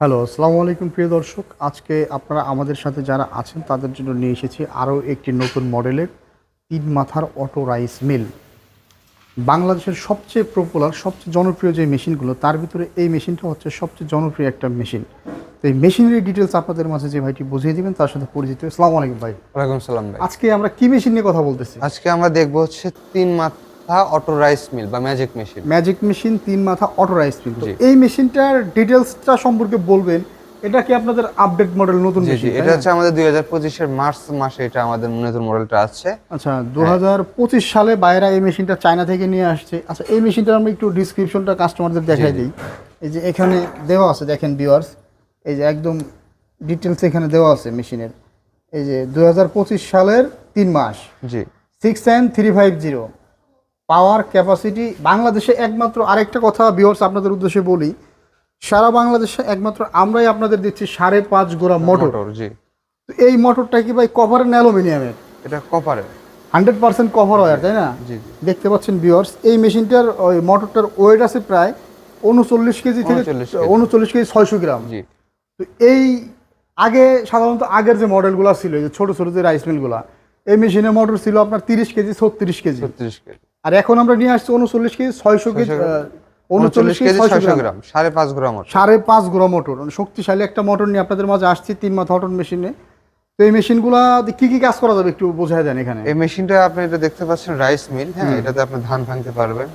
Hello আসসালামু আলাইকুম প্রিয় দর্শক। আজকে আপনারা আমাদের সাথে যারা আছেন তাদের জন্য নিয়ে এসেছি আরও একটি নতুন মডেলের তিন মাথার অটো রাইস মিল। বাংলাদেশের সবচেয়ে পপুলার সবচেয়ে জনপ্রিয় যে মেশিনগুলো তার ভিতরে এই মেশিনটা হচ্ছে সবচেয়ে জনপ্রিয় একটা মেশিন। তো এই মেশিনের ডিটেলস আপনাদের মাঝে যে ভাইটি বুঝিয়ে দিবেন তার সাথে পরিচিত। আসসালামু আলাইকুম ভাই। ওয়ালাইকুম সালাম ভাই। আজকে আমরা কি মেশিন নিয়ে কথা বলতেছি? আজকে আমরা দেখব হচ্ছে তিন মাথা অটো রাইস মিল বা ম্যাজিক মেশিন ম্যাজিক মেশিন তিন মাথা অটো রাইস মিল এই মেশিনটার ডিটেলসটা সম্পর্কে বলবেন এটা কি আপনাদের আপডেট মডেল নতুন মেশিন এটা হচ্ছে আমাদের 2025 এর মার্চ মাসে এটা আমাদের নতুন মডেলটা আসছে। আচ্ছা 2025 সালে বাইরা এই মেশিনটা চায়না থেকে নিয়ে আসছে। আচ্ছা এই মেশিনটার আমি একটু ডেসক্রিপশনটা কাস্টমারদের দেখাই দিই। এই যে এখানে দেওয়া আছে দেখেন ভিউয়ার্স এই যে একদম ডিটেলস এখানে দেওয়া আছে মেশিনের এই যে 2025 সালের 3 মাস। জি। 6N350 পাওয়ার ক্যাপাসিটি বাংলাদেশে একমাত্র আরেকটা কথা ভিউয়ার্স আপনাদের উদ্দেশ্যে বলি সারা বাংলাদেশে একমাত্র আমরাই আপনাদের দিচ্ছি সাড়ে পাঁচ গোড়া মোটর জি। এই মোটরটা কি ভাই কভার না অ্যালুমিনিয়ামের এটা কপারে হান্ড্রেড পার্সেন্ট কভার ওয়ার তাই না? দেখতে পাচ্ছেন বিয়ার্স এই মেশিনটার ওই মোটরটার ওয়েট আছে প্রায় উনচল্লিশ কেজি থেকে 39 কেজি। উনচল্লিশ কেজি ছয়শো গ্রাম। জি। তো এই আগে সাধারণত আগের যে মডেলগুলো ছিল যে ছোট ছোট যে রাইস মিলগুলো এই মেশিনের মোটর ছিল আপনার তিরিশ কেজি ছত্রিশ কেজি। ছত্রিশ কেজি। আর এখন আমরা নিয়ে আসছি উনচল্লিশ কেজি ছয়শো কেজি উনচল্লিশ কেজি ছয়শো গ্রাম। সাড়ে পাঁচ গ্রাম সাড়ে পাঁচ গ্রাম মোটর মানে শক্তিশালী একটা মোটর নিয়ে আপনাদের মাঝে আসছি তিন মাথা অটন মেশিনে। তো এই মেশিনগুলা কি কি কাজ করা যাবে একটু বোঝায় দেন এখানে? এই মেশিনটা আপনি এটা দেখতে পাচ্ছেন রাইস মিল হ্যাঁ এটাতে আপনি ধান ভাঙতে পারবেন।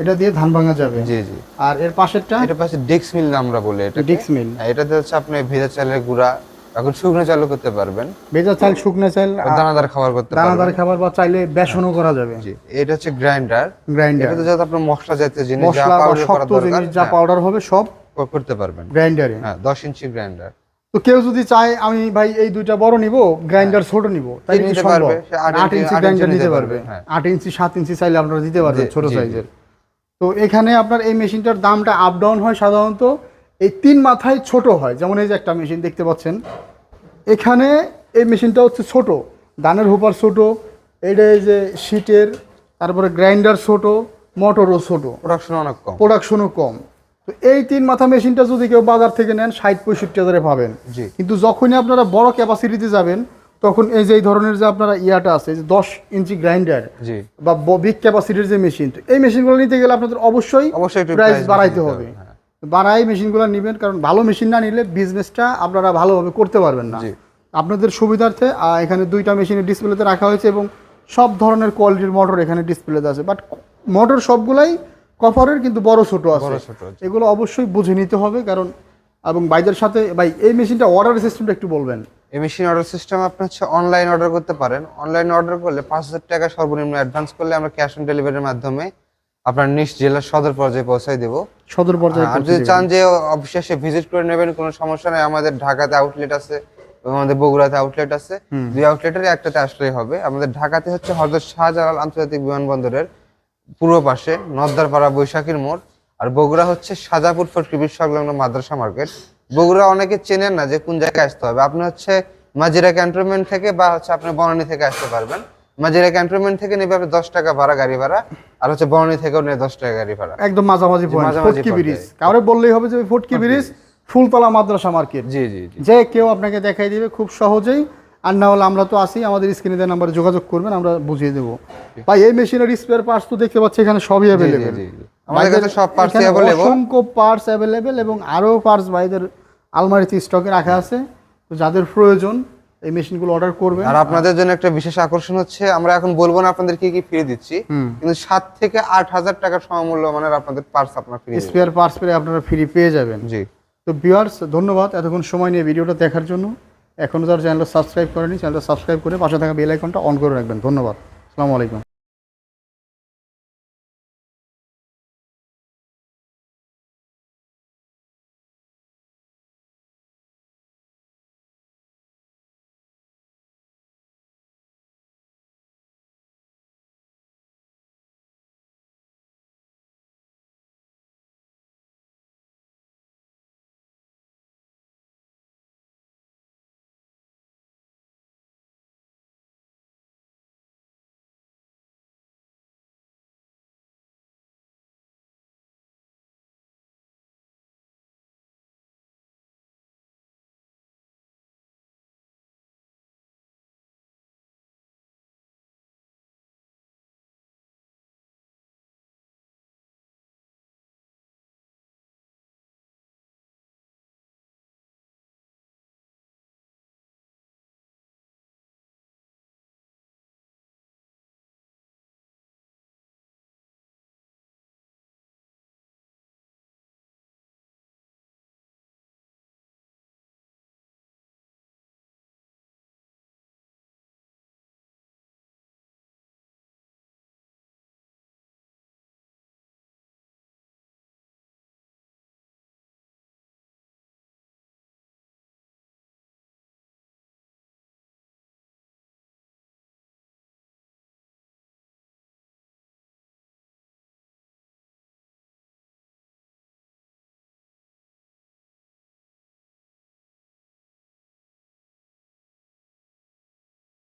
এটা দিয়ে ধান ভাঙা যাবে? জি জি। আর এর পাশেরটা? এটা পাশে ডেক্স মিল আমরা বলি এটা ডিক্স মিল। এটাতে হচ্ছে আপনি ভেজা চালের গুঁড়া এখন শুকনো চালও করতে পারবেন। ভেজা চাল শুকনো চাল দানাদার খাবার করতে পারবেন। দানাদার খাবার বা চাইলে বেসনও করা যাবে। জি এটা হচ্ছে গ্রাইন্ডার। গ্রাইন্ডার। এটাতে যাতে আপনার মশলা জাতীয় জিনিস যা মশলা বা পাউডার করা শক্ত জিনিস যা হ্যাঁ, পাউডার হবে সব করতে পারবেন। গ্রাইন্ডারে। হ্যাঁ দশ ইঞ্চি গ্রাইন্ডার। তো কেউ যদি চায় আমি ভাই এই দুইটা বড় নিব গ্রাইন্ডার ছোট নিব তাই নিতে পারবে, সে আট আট ইঞ্চি- ইঞ্চি গ্রাইন্ডার নিতে পারবে পারবে, হ্যাঁ। আট ইঞ্চি সাত ইঞ্চি চাইলে আপনারা দিতে পারবেন ছোট। সাইজের। তো এখানে আপনার এই মেশিনটার দামটা আপ ডাউন হয় সাধারণত এই তিন মাথায় ছোট হয়। যেমন এই যে একটা মেশিন দেখতে পাচ্ছেন। এখানে এই মেশিনটা হচ্ছে ছোট। ধানের হুপার ছোট। এটা এই যে শীটের তারপরে গ্রাইন্ডার ছোট মোটরও ছোট। প্রোডাকশন অনেক কম। প্রোডাকশনও কম। তো এই তিন মাথা মেশিনটা যদি কেউ বাজার থেকে নেন ষাট পঁয়ষট্টি হাজারে পাবেন। জি। কিন্তু যখনই আপনারা বড় ক্যাপাসিটিতে যাবেন তখন এই যে এই ধরনের যে আপনারা ইয়াটা আছে যে দশ ইঞ্চি গ্রাইন্ডার বা বিগ ক্যাপাসিটির যে মেশিন তো এই মেশিনগুলো নিতে গেলে আপনাদের অবশ্যই অবশ্যই প্রাইস বাড়াইতে হবে। বাড়াই মেশিনগুলো নেবেন কারণ ভালো মেশিন না নিলে বিজনেসটা আপনারা ভালোভাবে করতে পারবেন না। আপনাদের সুবিধার্থে এখানে দুইটা মেশিনের ডিসপ্লেতে রাখা হয়েছে এবং সব ধরনের কোয়ালিটির মোটর এখানে ডিসপ্লেতে আছে। বাট মোটর সবগুলাই কভারের কিন্তু বড় ছোট আছে। বড় ছোট আছে। এগুলো অবশ্যই বুঝে নিতে হবে কারণ এবং বাইদের সাথে ভাই এই মেশিনটা অর্ডার সিস্টেমটা একটু বলবেন। এই মেশিন অর্ডার সিস্টেম আপনি হচ্ছে অনলাইন অর্ডার করতে পারেন। অনলাইন অর্ডার করলে পাঁচ হাজার টাকা সর্বনিম্ন অ্যাডভান্স করলে আমরা ক্যাশ অন ডেলিভারির মাধ্যমে আপনার নিজ জেলার সদর পর্যায়ে পৌঁছায় দেবো। সদর পর্যায়ে আর যদি চান যে অফিসে এসে ভিজিট করে নেবেন কোনো সমস্যা নেই। আমাদের ঢাকাতে আউটলেট আছে আমাদের বগুড়াতে আউটলেট আছে। দুই আউটলেটের একটাতে আসলেই হবে। আমাদের ঢাকাতে হচ্ছে হজরত শাহজালাল আন্তর্জাতিক বিমানবন্দরের পূর্ব পাশে নদ্দারপাড়া বৈশাখীর মোড়। আর বগুড়া হচ্ছে সাজাপুর ফটকিবির সংলগ্ন মাদ্রাসা মার্কেট। বগুড়া অনেকে চেনেন না যে কোন জায়গায় আসতে হবে। আপনি হচ্ছে মাজিরা ক্যান্টনমেন্ট থেকে বা হচ্ছে আপনি বনানী থেকে আসতে পারবেন। মাজিরা ক্যান্টনমেন্ট থেকে নেবে আপনি দশ টাকা ভাড়া গাড়ি ভাড়া আর হচ্ছে বনানী থেকেও নেবে দশ টাকা গাড়ি ভাড়া। একদম মাঝামাঝি ফটকি ব্রিজ কাউরে বললেই হবে যে ফটকি ব্রিজ ফুলতলা মাদ্রাসা মার্কেট। জি জি যে কেউ আপনাকে দেখাই দিবে খুব সহজেই। আর না হলে আমরা তো আসি আমাদের স্ক্রিনে দেওয়া নাম্বারে যোগাযোগ করবেন আমরা বুঝিয়ে দেবো। ভাই এই মেশিনের স্পেয়ার পার্টস তো দেখতে পাচ্ছি এখানে সবই অ্যাভেলেবেল। আমাদের কাছে সব parts available। অসংখ্য পার্টস অ্যাভেলেবেল এবং আরও পার্টস ভাইদের আলমারিতে স্টকে রাখা আছে। তো যাদের প্রয়োজন এই মেশিনগুলো অর্ডার করবেন। আর আপনাদের জন্য একটা বিশেষ আকর্ষণ হচ্ছে আমরা এখন বলব না আপনাদের কি কি ফ্রি দিচ্ছি কিন্তু সাত থেকে আট হাজার টাকার সমমূল্য মানের আপনাদের পার্স আপনার ফ্রি স্পেয়ার পার্স পেলে আপনারা ফ্রি পেয়ে যাবেন। জি। তো ভিউয়ার্স ধন্যবাদ এতক্ষণ সময় নিয়ে ভিডিওটা দেখার জন্য। এখনও যারা চ্যানেলটা সাবস্ক্রাইব করেনি চ্যানেলটা সাবস্ক্রাইব করে পাশে থাকা বেল আইকনটা অন করে রাখবেন। ধন্যবাদ। আসসালামু আলাইকুম।